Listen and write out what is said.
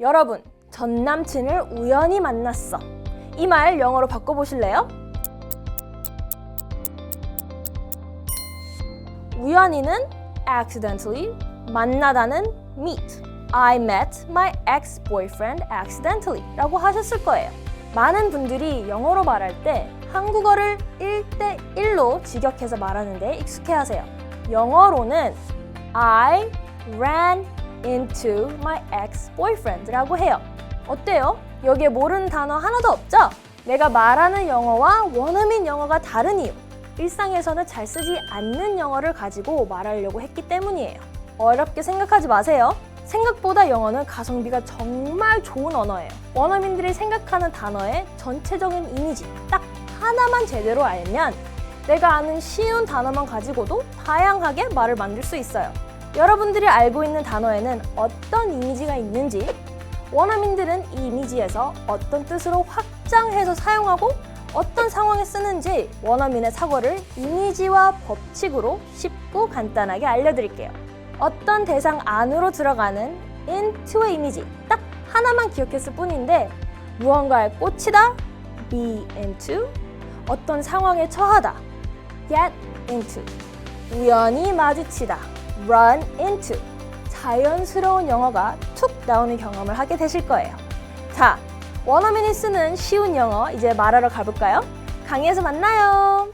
여러분, 전 남친을 우연히 만났어. 이 말 영어로 바꿔보실래요? 우연히는 accidentally, 만나다는 meet. I met my ex-boyfriend accidentally 라고 하셨을 거예요. 많은 분들이 영어로 말할 때 한국어를 1대1로 직역해서 말하는데 익숙해 하세요. 영어로는 I ran into my ex-boyfriend라고 해요. 어때요? 여기에 모르는 단어 하나도 없죠? 내가 말하는 영어와 원어민 영어가 다른 이유. 일상에서는 잘 쓰지 않는 영어를 가지고 말하려고 했기 때문이에요. 어렵게 생각하지 마세요. 생각보다 영어는 가성비가 정말 좋은 언어예요. 원어민들이 생각하는 단어의 전체적인 이미지 딱 하나만 제대로 알면 내가 아는 쉬운 단어만 가지고도 다양하게 말을 만들 수 있어요. 여러분들이 알고 있는 단어에는 어떤 이미지가 있는지, 원어민들은 이 이미지에서 어떤 뜻으로 확장해서 사용하고 어떤 상황에 쓰는지 원어민의 사고를 이미지와 법칙으로 쉽고 간단하게 알려드릴게요. 어떤 대상 안으로 들어가는 into의 이미지 딱 하나만 기억했을 뿐인데 무언가에 꽂히다, be into, 어떤 상황에 처하다, get into, 우연히 마주치다, run into, 자연스러운 영어가 툭 나오는 경험을 하게 되실 거예요. 자, 원어민이 쓰는 쉬운 영어 이제 말하러 가볼까요? 강의에서 만나요.